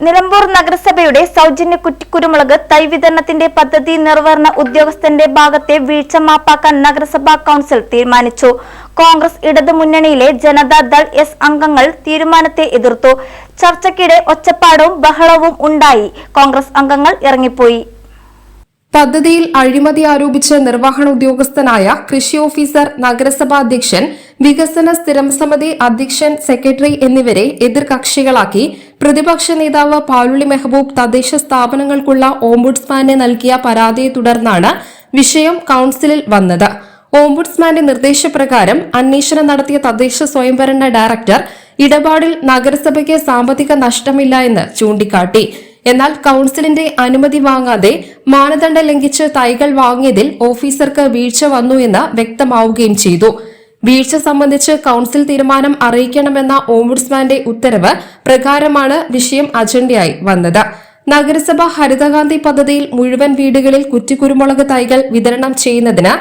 നിലമ്പൂർ നഗരസഭയുടെ സൗജന്യ കുറ്റിക്കുരുമുളക് തൈ വിതരണത്തിന്റെ പദ്ധതി നിർവഹണ ഉദ്യോഗസ്ഥന്റെ ഭാഗത്തെ വീഴ്ച മാപ്പാക്കാൻ നഗരസഭാ കൌൺസിൽ തീരുമാനിച്ചു. കോൺഗ്രസ് ഇടതു മുന്നണിയിലെ ജനതാദൾ എസ് അംഗങ്ങൾ തീരുമാനത്തെ എതിർത്തു. ചർച്ചയ്ക്കിടെ ഒച്ചപ്പാടും ബഹളവും ഉണ്ടായി. കോൺഗ്രസ് അംഗങ്ങൾ ഇറങ്ങിപ്പോയി. പദ്ധതിയിൽ അഴിമതി ആരോപിച്ച് നിർവഹണ ഉദ്യോഗസ്ഥനായ കൃഷി ഓഫീസർ നഗരസഭാ അധ്യക്ഷൻ വികസന സ്ഥിരം സമിതി അധ്യക്ഷൻ സെക്രട്ടറി എന്നിവരെ എതിർകക്ഷികളാക്കി പ്രതിപക്ഷ നേതാവ് പാലുള്ളി മെഹബൂബ് തദ്ദേശ സ്ഥാപനങ്ങൾക്കുള്ള ഓംബുഡ്സ്മാന് നൽകിയ പരാതിയെ തുടർന്നാണ് വിഷയം കൌൺസിലിൽ വന്നത്. ഓംബുഡ്സ്മാന്റെ നിർദ്ദേശപ്രകാരം അന്വേഷണം നടത്തിയ തദ്ദേശ സ്വയംഭരണ ഡയറക്ടർ ഇടപാടിൽ നഗരസഭയ്ക്ക് സാമ്പത്തിക നഷ്ടമില്ല എന്ന് ചൂണ്ടിക്കാട്ടി. എന്നാൽ കൌൺസിലിന്റെ അനുമതി വാങ്ങാതെ മാനദണ്ഡം ലംഘിച്ച് തൈകൾ വാങ്ങിയതിൽ ഓഫീസർക്ക് വീഴ്ച വന്നു എന്ന് വ്യക്തമാവുകയും ചെയ്തു. വീഴ്ച സംബന്ധിച്ച് കൌൺസിൽ തീരുമാനം അറിയിക്കണമെന്ന ഓംബുഡ്സ്മാന്റെ ഉത്തരവ് പ്രകാരമാണ് വിഷയം അജണ്ടയായി വന്നത്. നഗരസഭ ഹരിതകാന്തി പദ്ധതിയിൽ മുഴുവൻ വീടുകളിൽ കുറ്റിക്കുരുമുളക് തൈകൾ വിതരണം ചെയ്യുന്നതിന്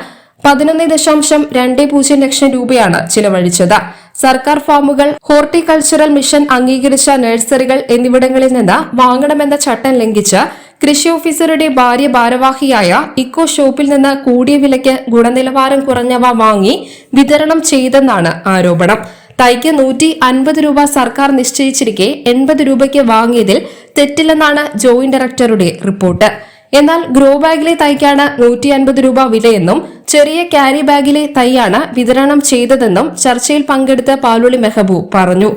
പതിനൊന്ന് ദശാംശം രണ്ട് പൂജ്യം ലക്ഷം രൂപയാണ് ചിലവഴിച്ചത്. സർക്കാർ ഫാമുകൾ ഹോർട്ടികൾച്ചറൽ മിഷൻ അംഗീകരിച്ച നഴ്സറികൾ എന്നിവിടങ്ങളിൽ നിന്ന് വാങ്ങണമെന്ന ചട്ടം ലംഘിച്ച് കൃഷി ഓഫീസറുടെ ഭാര്യ ഭാരവാഹിയായ ഇക്കോ ഷോപ്പിൽ നിന്ന് കൂടിയ വിലയ്ക്ക് ഗുണനിലവാരം കുറഞ്ഞവ വാങ്ങി വിതരണം ചെയ്തെന്നാണ് ആരോപണം. തൈക്ക് നൂറ്റി അൻപത് രൂപ സർക്കാർ നിശ്ചയിച്ചിരിക്കെ എൺപത് രൂപയ്ക്ക് വാങ്ങിയതിൽ തെറ്റില്ലെന്നാണ് ജോയിന്റ് ഡയറക്ടറുടെ റിപ്പോർട്ട്. എന്നാൽ ഗ്രോ ബാഗിലെ തൈക്കാണ് നൂറ്റി അൻപത് രൂപ വിലയെന്നും ചെറിയ ക്യാരി ബാഗിലെ തൈയാണ് വിതരണം ചെയ്തതെന്നും ചർച്ചയിൽ പങ്കെടുത്ത പാലുളി മെഹബൂബ് പറഞ്ഞു.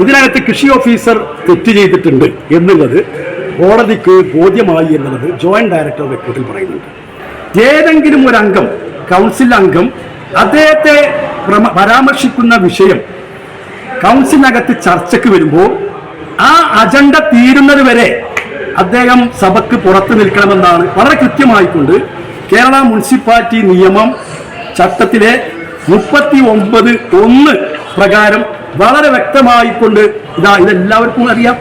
ഇതിനകത്ത് കൃഷി ഓഫീസർ തെറ്റ് ചെയ്തിട്ടുണ്ട് എന്നുള്ളത് കോടതിക്ക് ബോധ്യമായി എന്നുള്ളത് ജോയിന്റ് ഡയറക്ടർ റിപ്പോർട്ടിൽ പറയുന്നുണ്ട്. ഏതെങ്കിലും ഒരു അംഗം കൗൺസിൽ അംഗം അദ്ദേഹത്തെ പ്രമ- പരാമർശിക്കുന്ന വിഷയം കൗൺസിലിനകത്ത് ചർച്ചയ്ക്ക് വരുമ്പോൾ ആ അജണ്ട തീരുന്നത് വരെ അദ്ദേഹം സഭക്ക് പുറത്തു നിൽക്കണമെന്നാണ്. വളരെ കൃത്യമായിക്കൊണ്ട് കേരള മുനിസിപ്പാലിറ്റി നിയമം ചട്ടത്തിലെ മുപ്പത്തി ഒമ്പത് ഒന്ന് പ്രകാരം വളരെ വ്യക്തമായിക്കൊണ്ട് ഇതാ ഇതെല്ലാവർക്കും അറിയാം.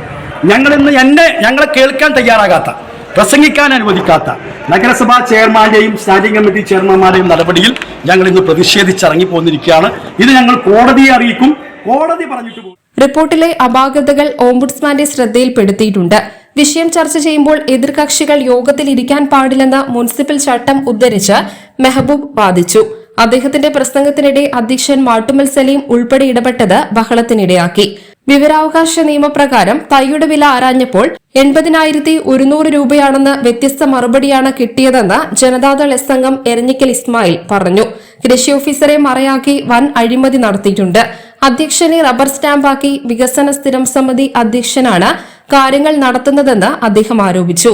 ഞങ്ങളിന്ന് എന്നെ ഞങ്ങളെ കേൾക്കാൻ തയ്യാറാകാത്ത പ്രസംഗിക്കാൻ അനുവദിക്കാത്ത നഗരസഭാ ചെയർമാന്റെയും സ്റ്റാൻഡിംഗ് കമ്മിറ്റി ചെയർമാന്മാരുടെയും നടപടിയിൽ ഞങ്ങൾ ഇന്ന് പ്രതിഷേധിച്ചിറങ്ങി പോന്നിരിക്കുകയാണ് ഇത് ഞങ്ങൾ കോടതിയെ അറിയിക്കും. കോടതി പറഞ്ഞിട്ട് റിപ്പോർട്ടിലെ അപാകതകൾ ഓംബുഡ്സ്മാന്റെ ശ്രദ്ധയിൽപ്പെടുത്തിയിട്ടുണ്ട്. വിഷയം ചർച്ച ചെയ്യുമ്പോൾ എതിർകക്ഷികൾ യോഗത്തിൽ ഇരിക്കാൻ പാടില്ലെന്ന മുനിസിപ്പൽ ചട്ടം ഉദ്ധരിച്ച് മെഹബൂബ് വാദിച്ചു. അദ്ദേഹത്തിന്റെ പ്രസംഗത്തിനിടെ അധ്യക്ഷൻ മാട്ടുമൽ സലീം ഉൾപ്പെടെ ഇടപെട്ടത് ബഹളത്തിനിടയാക്കി. വിവരാവകാശ നിയമപ്രകാരം തൈയുടെ വില ആരാഞ്ഞപ്പോൾ എൺപതിനായിരത്തി ഒരുന്നൂറ് രൂപയാണെന്ന് വ്യത്യസ്ത മറുപടിയാണ് കിട്ടിയതെന്ന് ജനതാദൾ എസ് അംഗം എരഞ്ഞിക്കൽ ഇസ്മായിൽ പറഞ്ഞു. കൃഷി ഓഫീസറെ മറയാക്കി വൻ അഴിമതി നടത്തിയിട്ടുണ്ട്. അധ്യക്ഷനെ റബ്ബർ സ്റ്റാമ്പാക്കി വികസന സ്ഥിരം സമിതി അധ്യക്ഷനാണ് കാര്യങ്ങൾ നടത്തുന്നതെന്ന് അദ്ദേഹം ആരോപിച്ചു.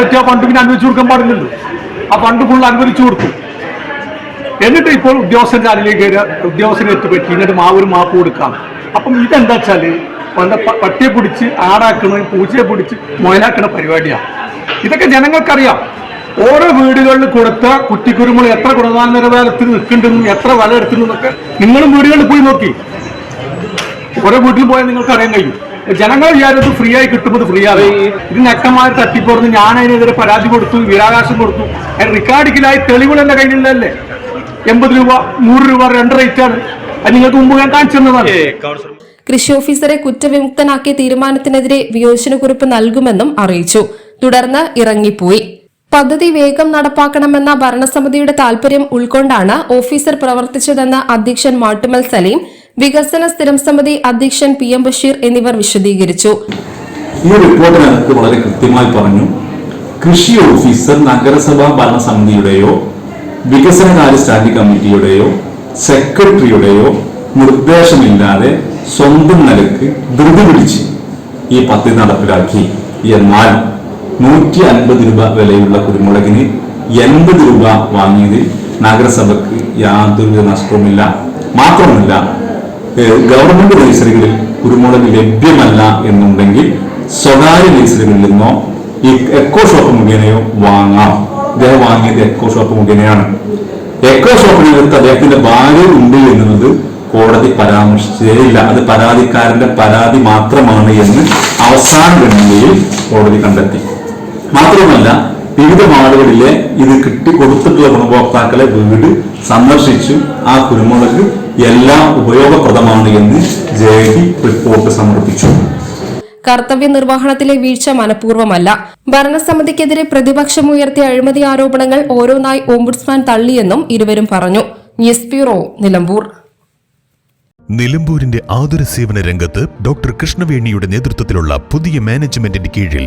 വെച്ചാൽ ആ ഫണ്ട് അനുവദിച്ചു എന്നിട്ട് ഇപ്പോൾ ഉദ്യോഗസ്ഥന്റെ അതിലേക്ക് ഉദ്യോഗസ്ഥനെ എത്തിപ്പറ്റി എന്നിട്ട് മാവൊരു മാപ്പ് കൊടുക്കാം. അപ്പം ഇതെന്താ വെച്ചാൽ പണ്ട് പട്ടിയെ പിടിച്ച് ആടാക്കണ പൂച്ചയെ പിടിച്ച് മുയലാക്കണ പരിപാടിയാണ്. ഇതൊക്കെ ജനങ്ങൾക്കറിയാം. ഓരോ വീടുകളിൽ കൊടുത്ത കുറ്റിക്കുരുമുളി എത്ര ഗുണനിലവാരത്തിൽ നിൽക്കുന്നുണ്ടെന്നും എത്ര വില എടുക്കുന്നുണ്ടെന്നൊക്കെ നിങ്ങളും വീടുകളിൽ പോയി നോക്കി. ഓരോ വീട്ടിൽ പോയാൽ നിങ്ങൾക്ക് അറിയാൻ കഴിയും. ജനങ്ങൾ വിചാരിച്ചത് ഫ്രീ ആയി കിട്ടുമ്പോൾ ഫ്രീ ആയി ഇത് ഞക്കന്മാർ തട്ടിപ്പോർന്ന് ഞാൻ അതിനെതിരെ പരാതി കൊടുത്തു വിരാകാശം കൊടുത്തു. അതിന് റിക്കാർഡിക്കലായി തെളിവുകൾ എന്റെ കയ്യിലുള്ളതല്ലേ എൺപത് രൂപ നൂറ് രൂപ രണ്ട് റേറ്റ് ആണ്. അത് നിങ്ങൾക്ക് മുമ്പ് ഞാൻ കാണിച്ചു തന്നതാണ്. കൃഷി ഓഫീസറെ കുറ്റവിമുക്തനാക്കിയ തീരുമാനത്തിനെതിരെ വിയോജനക്കുറിപ്പ് നൽകുമെന്നും അറിയിച്ചു. തുടർന്ന് ഇറങ്ങിപ്പോയി. പദ്ധതി വേഗം നടപ്പാക്കണമെന്ന ഭരണസമിതിയുടെ താൽപര്യം ഉൾക്കൊണ്ടാണ് ഓഫീസർ പ്രവർത്തിച്ചതെന്ന് അധ്യക്ഷൻ മാട്ടുമൽ സലീം വികസന സ്ഥിരം സമിതി അധ്യക്ഷൻ പി എം ബഷീർ എന്നിവർ വിശദീകരിച്ചു. ഈ റിപ്പോർട്ടിനകത്ത് വളരെ കൃത്യമായി പറഞ്ഞു. കൃഷി ഓഫീസർ നഗരസഭാ ഭരണസമിതിയുടെയോ വികസനകാര്യ സ്റ്റാൻഡിംഗ് കമ്മിറ്റിയുടെയോ സെക്രട്ടറിയുടെയോ നിർദ്ദേശമില്ലാതെ സ്വന്തം നിലയ്ക്ക് ധൃതി പിടിച്ച് ഈ പദ്ധതി നടപ്പിലാക്കി. എന്നാൽ നൂറ്റി അൻപത് രൂപ വിലയുള്ള കുരുമുളകിന് എൺപത് രൂപ വാങ്ങിയതിൽ നഗരസഭയ്ക്ക് യാതൊരു നഷ്ടവുമില്ല. മാത്രമല്ല ഗവൺമെന്റ് നഴ്സറികളിൽ കുരുമുളക് ലഭ്യമല്ല എന്നുണ്ടെങ്കിൽ സ്വകാര്യ നഴ്സറികളിൽ നിന്നോ ഈ എക്കോ ഷോപ്പ് മുഖേനയോ വാങ്ങാം. അദ്ദേഹം വാങ്ങിയത് എക്കോ ഷോപ്പ് മുഖേനയാണ്. എക്കോ ഷോപ്പിനകത്ത് അദ്ദേഹത്തിന്റെ ഭാര്യ ഉണ്ട് എന്നുള്ളത് കോടതി പരാമർശിച്ചേയില്ല അത് പരാതിക്കാരന്റെ പരാതി മാത്രമാണ് എന്ന് അവസാന ഘടനയിൽ കോടതി കണ്ടെത്തി. മാത്രമല്ല വിവിധ വാർഡുകളിലെ ഇത് കിട്ടി കൊടുത്തിട്ടുള്ള ഗുണഭോക്താക്കളെ വീട് സന്ദർശിച്ചു ആ കുരുമുളക് എല്ലാം ഉപയോഗപ്രദമാണ് എന്ന് ജെ റിപ്പോർട്ട് സമർപ്പിച്ചു. കർത്തവ്യ നിർവഹണത്തിലെ വീഴ്ച മനഃപൂർവമല്ല. ഭരണസമിതിക്കെതിരെ പ്രതിപക്ഷം ഉയർത്തിയ അഴിമതി ആരോപണങ്ങൾ ഓരോന്നായി ഓംബുഡ്സ്മാൻ തള്ളിയെന്നും ഇരുവരും പറഞ്ഞു. News bureau Nilambur. നിലമ്പൂരിന്റെ ആതുര സേവന രംഗത്ത് ഡോക്ടർ കൃഷ്ണവേണിയുടെ നേതൃത്വത്തിലുള്ള പുതിയ മാനേജ്മെന്റിന്റെ കീഴിൽ